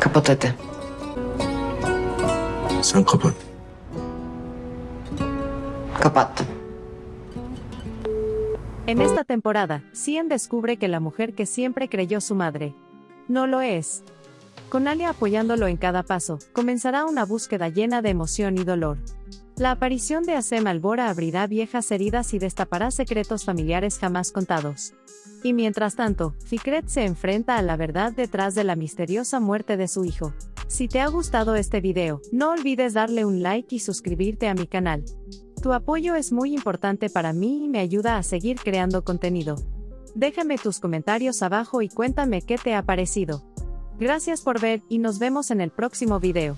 Kapat hadi. Sen kapat. Kapattım. En esta temporada, Cien descubre que la mujer que siempre creyó su madre no lo es. Con Alia apoyándolo en cada paso, comenzará una búsqueda llena de emoción y dolor. La aparición de Asem Albora abrirá viejas heridas y destapará secretos familiares jamás contados. Y mientras tanto, Fikret se enfrenta a la verdad detrás de la misteriosa muerte de su hijo. Si te ha gustado este video, no olvides darle un like y suscribirte a mi canal. Tu apoyo es muy importante para mí y me ayuda a seguir creando contenido. Déjame tus comentarios abajo y cuéntame qué te ha parecido. Gracias por ver y nos vemos en el próximo video.